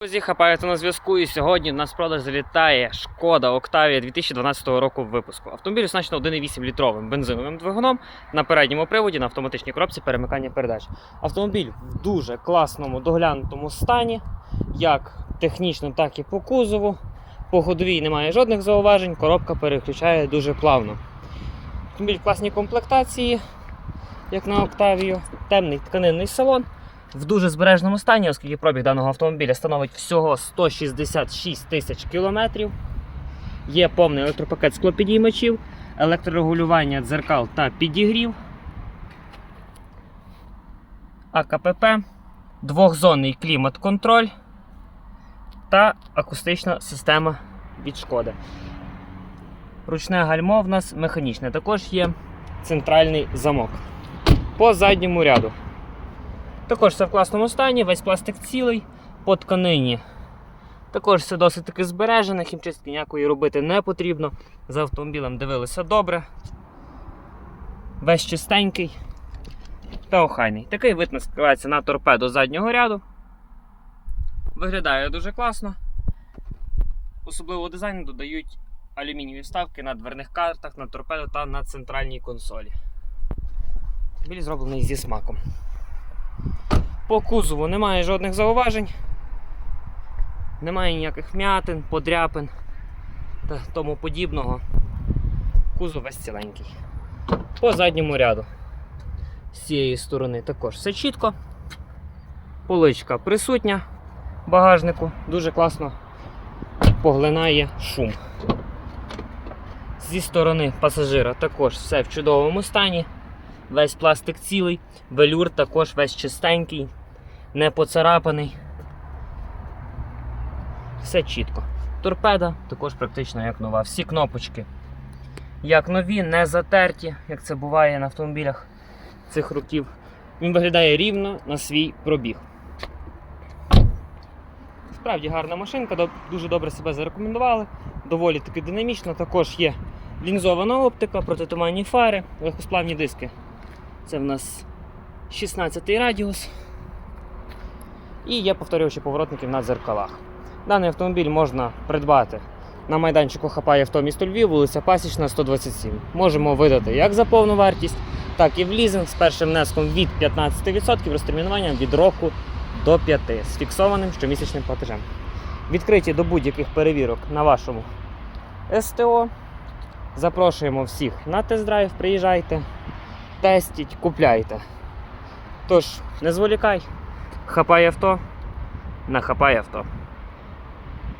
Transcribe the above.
Друзі, хапаєте на зв'язку, і сьогодні в нас продаж залітає шкода Octavia 2012 року випуску. Автомобіль оснащено 1,8 літровим бензиновим двигуном на передньому приводі на автоматичній коробці перемикання передач. Автомобіль в дуже класному доглянутому стані, як технічно, так і по кузову. По ходовій немає жодних зауважень, коробка переключає дуже плавно. Автомобіль в класній комплектації, як на Octavia, темний тканинний салон в дуже збережному стані, оскільки пробіг даного автомобіля становить всього 166 тисяч кілометрів. Є повний електропакет склопідіймачів, електрорегулювання дзеркал та підігрів, АКПП, двохзонний клімат-контроль та акустична система від шкоди. Ручне гальмо в нас механічне. Також є центральний замок. По задньому ряду. Також все в класному стані, весь пластик цілий, по тканині. Також все досить таки збережене, хімчистки ніякої робити не потрібно. За автомобілем дивилися добре. Весь чистенький та охайний. Такий вид наскривається на торпеду заднього ряду. Виглядає дуже класно. Особливо дизайну додають алюмінієві вставки на дверних картах, на торпеду та на центральній консолі. Біль зроблений зі смаком. По кузову немає жодних зауважень, немає ніяких вмятин, подряпин та тому подібного. Кузов весь ціленький. По задньому ряду з цієї сторони також все чітко. Поличка присутня багажнику, дуже класно поглинає шум. Зі сторони пасажира також все в чудовому стані. Весь пластик цілий, велюр також весь чистенький, не поцарапаний. Все чітко. Торпеда також практично як нова. Всі кнопочки як нові, не затерті, як це буває на автомобілях цих років. Він виглядає рівно на свій пробіг. Справді гарна машинка, дуже добре себе зарекомендували, доволі таки динамічно. Також є лінзована оптика, протитуманні фари, легкосплавні диски. Це в нас 16 радіус. І є повторювачі поворотників на дзеркалах. Даний автомобіль можна придбати на майданчику Хапає авто місто Львів, вулиця Пасічна, 127. Можемо видати як за повну вартість, так і в лізинг з першим внеском від 15% розтермінуванням від року до 5% з фіксованим щомісячним платежем. Відкриті до будь-яких перевірок на вашому СТО. Запрошуємо всіх на тест-драйв, приїжджайте, тестіть, купляйте. Тож, не зволікай, хапай авто, нахапай авто.